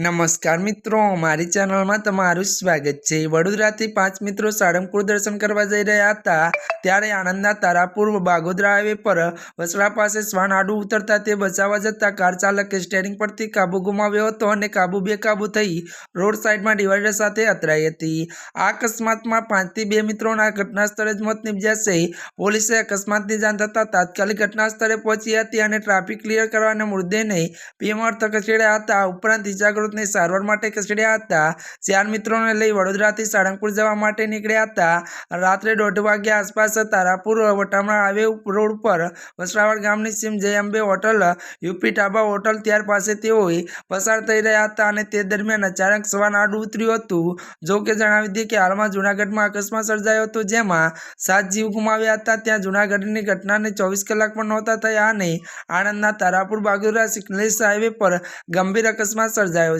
નમસ્કાર મિત્રો, મારી ચેનલમાં તમારું સ્વાગત છે. વડોદરાથી પાંચ મિત્રો સાળંગપુર દર્શન કરવા જઈ રહ્યા હતા. ત્યારે આણંદના તારાપુર બાગોદરા હાઈવે પર વસડા પાસે શ્વાન આડું ઉતરતા તે બચાવવા જતા કાર ચાલકે સ્ટેરિંગ પરથી કાબુ ગુમાવ્યો હતો અને કાબુ બેકાબુ થઈ રોડ સાઈડમાં ડિવાઈડર સાથે અથડાઈ હતી. આ અકસ્માતમાં પાંચથી બે મિત્રોના ઘટના સ્થળે જ મોત નીપજ્યા પોલીસે અકસ્માતની જાણ થતાં તાત્કાલિક ઘટના સ્થળે પહોંચી હતી અને ટ્રાફિક ક્લિયર કરવાના મૃતદેહને પીએમ અર્થ ખસેડ્યા હતા. ઉપરાંત ઇજાગ્રસ્તને સારવાર માટે ખસેડ્યા હતા. ચાર મિત્રોને લઈ વડોદરાથી સાળંગપુર જવા માટે નીકળ્યા હતા. રાત્રે દોઢ વાગ્યા આસપાસ તારાપુર વટામણા હાઈવે રોડ પર વસરાવડ ગામની સીમ Jay Ambe hotel, UP dhaba hotel ત્યાર પાસે તેઓએ પસાર થઈ રહ્યા હતા અને તે દરમિયાન અચાનક સવાન આડું ઉતર્યું હતું. જો કે જણાવી દઈએ કે હાલમાં જૂનાગઢમાં અકસ્માત સર્જાયો હતો જેમાં સાત જીવ ગુમાવ્યા હતા. ત્યાં જૂનાગઢની ઘટનાને ચોવીસ કલાક પણ નહોતા થયા અને આણંદના તારાપુર બાગુરા સિગ્નલિસ હાઈવે પર ગંભીર અકસ્માત સર્જાયો